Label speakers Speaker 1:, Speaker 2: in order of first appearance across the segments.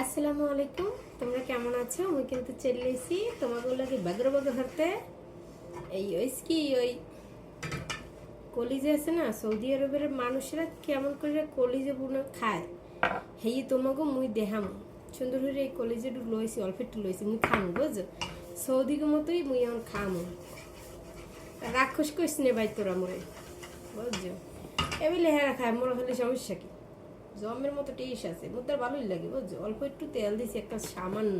Speaker 1: আসসালামু আলাইকুম। তোমরা কেমন আছো? আমি কিন্তু চলে এসেছি তোমাগুলোকে বাগর বাগর ধরতে এই ওই কি ওই কলিজে আছে না, সৌদি আরবের মানুষেরা কেমন করে কলিজে বুনো খায়। হেই, তোমাকে মুই দেহাম সুন্দর করে এই কলিজে লইছি, অল্প একটু লইছি, মুই খাম, বুঝছ? সৌদিকে মতোই মুই এখন খাম। রাক্ষস কইস নে ভাই তোরা মোরে, বুঝছ? এবিলে হেরা খায়, মোরা হলে সমস্যা কি? জমের মতো টেস্ট আছে। মোর তার ভালোই লাগে, বুঝছ? অল্প একটু তেল দিছি, একটা সামান্য।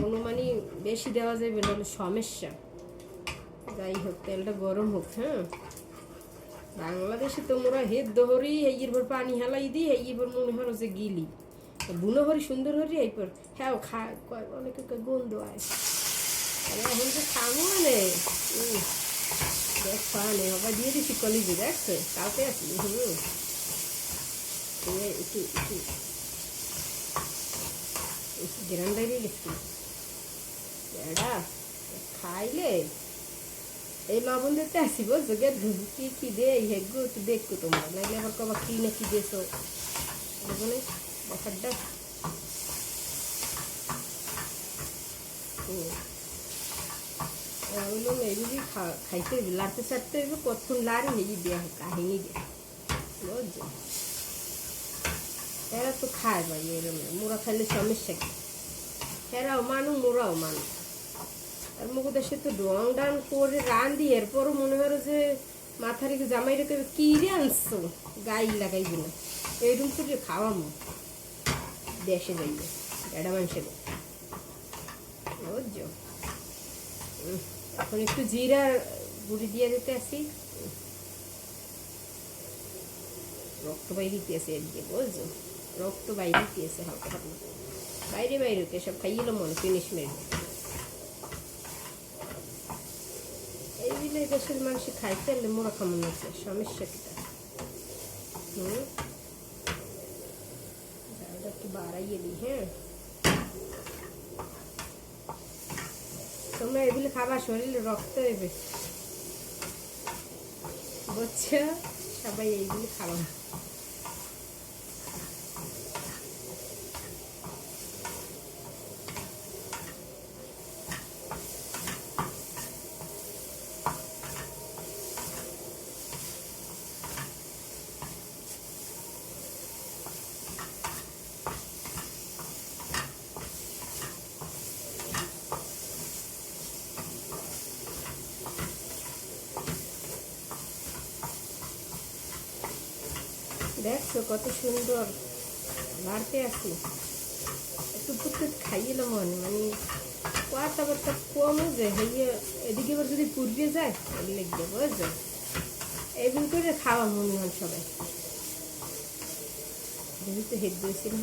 Speaker 1: কোনো মানে বেশি দেওয়া যাবে না সমস্যা। যাই হোক, তেলটা গরম হোক হ্যাঁ? বাংলাদেশে তোমরা হেদ দহরি, এই পর পানি হালাই দিই এই পর মনে হয় যে গিলি। বুনো হরি, সুন্দর হরি, এই পর হ্যাঁ খা অনেকে গন্ধ আয়। এখন তো খামো মানে। দেখ, পানে আবার দিয়ে দিছি, কলিজে, দেখছ? কালকে আসলি হুম। এই একটু একটু একটু গ্রান্ডাই দিয়ে গেছি এডা খাইলে এই লবণ দিতে আসি বলছো গে কি কি দে হেগু একটু দেখো তোমরা নাইলে আবার কবা কি না কি দিয়েছ মানে দেখার ডাক ওগুলো এগুলি খাইতে হইবে লাড়তে চাড়তে হইবে কতক্ষণ লাড়ি হেগি দেওয়া হয় কাহিনী দিয়ে বুঝছ এরা তো খায় ভাই এরম মোরা খাইলে সমস্যা কি? এরাও মানু মোরাও মানু। আর মুখে দেশে তো ডং ডান করে রান্ধি এরপরও মনে হয় যে মাথা রেখে জামাই রেখে কি রে আনছো? গাই লাগাইবে না। এইরকম করে খাওয়ামো। দেশে যাইবে এটা মানুষের বুঝছ? এখন একটু জিরা গুঁড়ি দিয়ে দিতে আসি। রক্ত বাইরে দিতেছে এদিকে বুঝছ? রক্ত বাইরে দিতেছে হালকা হালকা বাইরে বাইরে হতে সব খাইয়ে মনে ফিনিশ মেরে এইগুলো দেশের মানুষ খাইতে এলে মোরা খামন আছে? সমস্যা কিটা হুম? একটু বাড়াইয়ে দিই হ্যাঁ? তোমরা এগুলো খাবা, শরীরে রক্ত হইবে বুঝছ? সবাই এইগুলো খাবা। দেখছ কত সুন্দর। বাড়তে আছি একটু পুকুর খাইয়ে মনে মানে কোয়াটা বারটা কমে যায়, হইয়ে এদিকে এবার যদি পুড়িয়ে যায় লিখবে বুঝছ? এইগুলো করে খাওয়া মনে হয় সবাই। তো হেড দিয়েছি না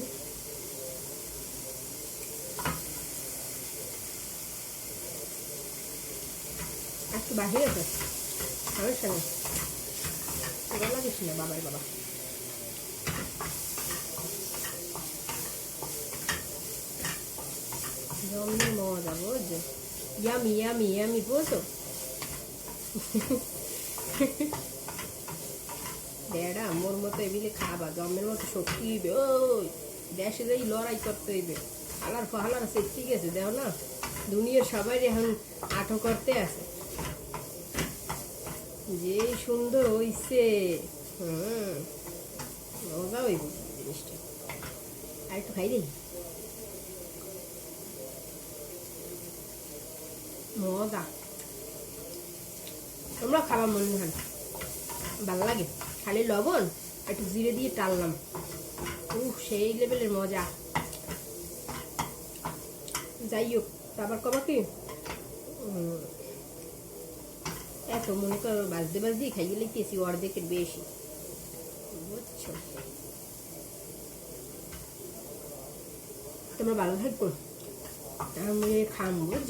Speaker 1: একটু বাহিরে তো সমস্যা নেই। বাবার বাবা। জমনি মজা বুঝছ ইয়ামি ইয়ামি ইয়ামি বুঝছ বেড়া মোর মতো এবিলে খাবা জমের মতো শক্তি হইবে ওই দেশে যাই লড়াই করতে হইবে আলার ফালার আছে ঠিক আছে দেও না দুনিয়ার সবাই এখন আঠো করতে আছে যে সুন্দর হইছে হুম মজা হইব জিনিসটা আর একটু খাই দিই মজা তোমরা খাবার মনে হয় ভালো লাগে খালি লবণ একটু জিরে দিয়ে টাললাম উহ সেই লেভেলের মজা যাই হোক তারপর কবা কি এত মনে করো বাজতে বাজতেই খাইয়ে লিখতেছি অর্ধেকের বেশি বুঝছ তোমরা ভালো থাকব আমি খাম বুঝছ